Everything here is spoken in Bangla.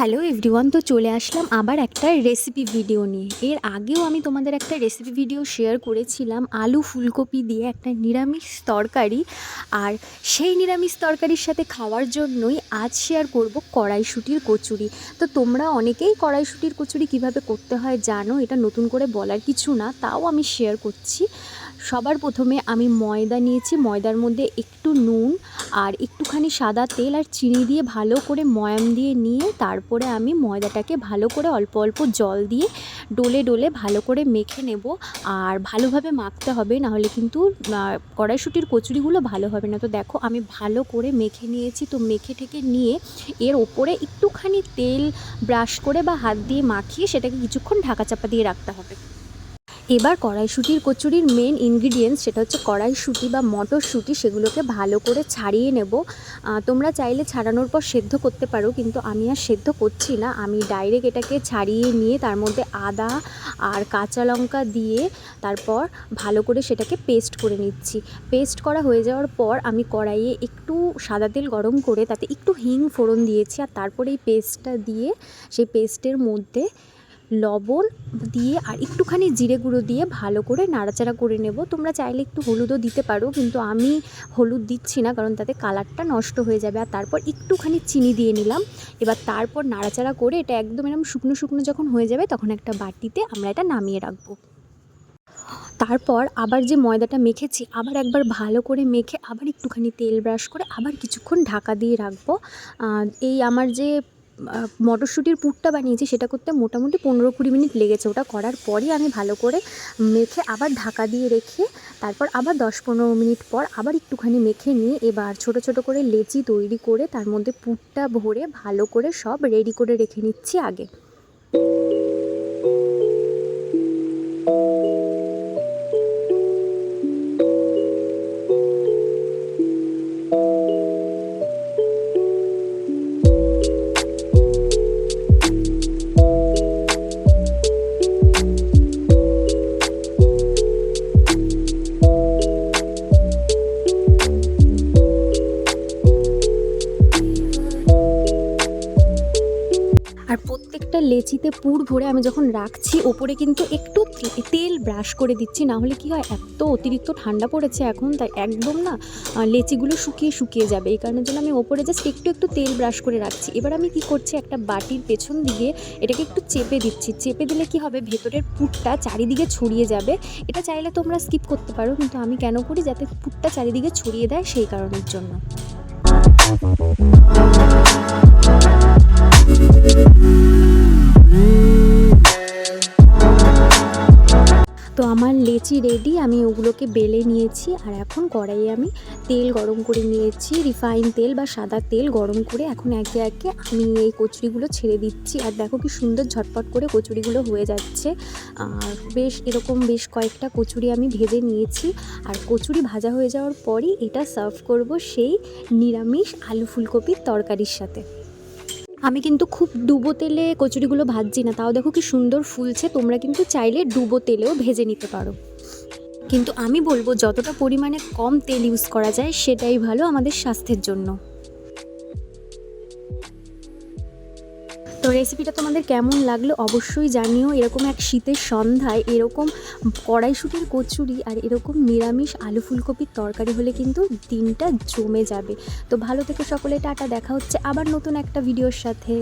হ্যালো এভরিওয়ান তো চলে আসলাম আবার একটা রেসিপি ভিডিও নিয়ে। এর আগেও আমি তোমাদের একটা রেসিপি ভিডিও শেয়ার করেছিলাম, আলু ফুলকপি দিয়ে একটা নিরামিষ তরকারি। আর সেই নিরামিষ তরকারির সাথে খাওয়ার জন্যই আজ শেয়ার করব কড়াইশুটির কচুরি। তো তোমরা অনেকেই কড়াইশুটির কচুরি কীভাবে করতে হয় জানো, এটা নতুন করে বলার কিছু না, তাও আমি শেয়ার করছি। সবার প্রথমে আমি ময়দা নিয়েছি, ময়দার মধ্যে একটু নুন আর একটুখানি সাদা তেল আর চিনি দিয়ে ভালো করে ময়াম দিয়ে নিয়ে তারপরে আমি ময়দাটাকে ভালো করে অল্প অল্প জল দিয়ে ডলে ডলে ভালো করে মেখে নেব। আর ভালোভাবে মাখতে হবে, নাহলে কিন্তু কড়াইশুটির কচুরিগুলো ভালো হবে না। তো দেখো, আমি ভালো করে মেখে নিয়েছি। তো মেখে ঠেকে নিয়ে এর ওপরে একটুখানি তেল ব্রাশ করে বা হাত দিয়ে মাখিয়ে সেটাকে কিছুক্ষণ ঢাকা চাপা দিয়ে রাখতে হবে। এবার কড়াইশুটির কচুরির মেন ইনগ্রিডিয়েন্টস সেটা হচ্ছে কড়াইশুঁটি বা মটরশুঁটি, সেগুলোকে ভালো করে ছাড়িয়ে নেব। তোমরা চাইলে ছাড়ানোর পর সেদ্ধ করতে পারো, কিন্তু আমি আর সেদ্ধ করছি না। আমি ডাইরেক্ট এটাকে ছাড়িয়ে নিয়ে তার মধ্যে আদা আর কাঁচা লঙ্কা দিয়ে তারপর ভালো করে সেটাকে পেস্ট করে নিচ্ছি। পেস্ট করা হয়ে যাওয়ার পর আমি কড়াইয়ে একটু সাদা তেল গরম করে তাতে একটু হিং ফোড়ন দিয়েছি, আর তারপরে এই পেস্টটা দিয়ে সেই পেস্টের মধ্যে লবণ দিয়ে আর একটুখানি জিরে গুঁড়ো দিয়ে ভালো করে নাড়াচাড়া করে নেব। তোমরা চাইলে একটু হলুদও দিতে পারো, কিন্তু আমি হলুদ দিচ্ছি না কারণ তাতে কালারটা নষ্ট হয়ে যাবে। আর তারপর একটুখানি চিনি দিয়ে নিলাম। এবার তারপর নাড়াচাড়া করে এটা একদম এরকম শুকনো শুকনো যখন হয়ে যাবে তখন একটা বাটিতে আমরা এটা নামিয়ে রাখব। তারপর আবার যে ময়দাটা মেখেছি আবার একবার ভালো করে মেখে আবার একটুখানি তেল ব্রাশ করে আবার কিছুক্ষণ ঢাকা দিয়ে রাখব। এই আমার যে মটরশুঁটির পুরটা বানিয়েছি, সেটা করতে মোটামুটি পনেরো কুড়ি মিনিট লেগেছে। ওটা করার পরই আমি ভালো করে মেখে আবার ঢাকা দিয়ে রেখে, তারপর আবার দশ পনেরো মিনিট পর আবার একটুখানি মেখে নিয়ে এবার ছোট ছোট করে লেচি তৈরি করে তার মধ্যে পুরটা ভরে ভালো করে সব রেডি করে রেখে নিচ্ছি আগে। আর প্রত্যেকটা লেচিতে পুর ভরে আমি যখন রাখছি, ওপরে কিন্তু একটু তেল ব্রাশ করে দিচ্ছি, না হলে কি হয়, এত অতিরিক্ত ঠান্ডা পড়েছে এখন, তাই একদম না লেচিগুলো শুকিয়ে শুকিয়ে যাবে। এই কারণের জন্য আমি ওপরে জাস্ট একটু একটু তেল ব্রাশ করে রাখছি। এবার আমি কি করছি, একটা বাটির পেছন দিকে এটাকে একটু চেপে দিচ্ছি। চেপে দিলে কি হবে, ভেতরের পুরটা চারিদিকে ছড়িয়ে যাবে। এটা চাইলে তোমরা স্কিপ করতে পারো, কিন্তু আমি কেন করি, যাতে পুরটা চারিদিকে ছড়িয়ে দেয় সেই কারণের জন্য। তো লেচি রেডি আমি ওগুলোকে বেলে নিয়েছি আর এখন কড়াইয়ে আমি তেল গরম করে নিয়েছি রিফাইন তেল বা সাদা তেল গরম করে এখন একে একে আমি এই কচুরিগুলো ছেড়ে দিচ্ছি। আর দেখো কি সুন্দর ঝটপট করে কচুরিগুলো হয়ে যাচ্ছে। আর বেশ এরকম বেশ কয়েকটা কচুরি আমি ভেজে নিয়েছি। আর কচুরি ভাজা হয়ে যাওয়ার পরই এটা সার্ভ করব সেই নিরামিষ আলু ফুলকপির তরকারির সাথে। আমি কিন্তু খুব ডুবো তেলে কচুরিগুলো ভাজছি না, তাও দেখো কি সুন্দর ফুলছে, তোমরা কিন্তু চাইলে ডুবো তেলেও ভেজে নিতে পারো। কিন্তু আমি বলব, যতটা পরিমাণে কম তেল ইউজ করা যায়, সেটাই ভালো আমাদের স্বাস্থ্যের জন্য। তো রেসিপিটা তোমাদের কেমন লাগল অবশ্যই জানিও। এরকম এক শীতের সন্ধ্যায় এরকম কড়াইশুটির কচুরি আর এরকম নিরামিষ আলু ফুলকপির তরকারি হলে কিন্তু দিনটা জমে যাবে। তো ভালো থেকে সকলে, টাটা, দেখা হচ্ছে আবার নতুন একটা ভিডিওর সাথে।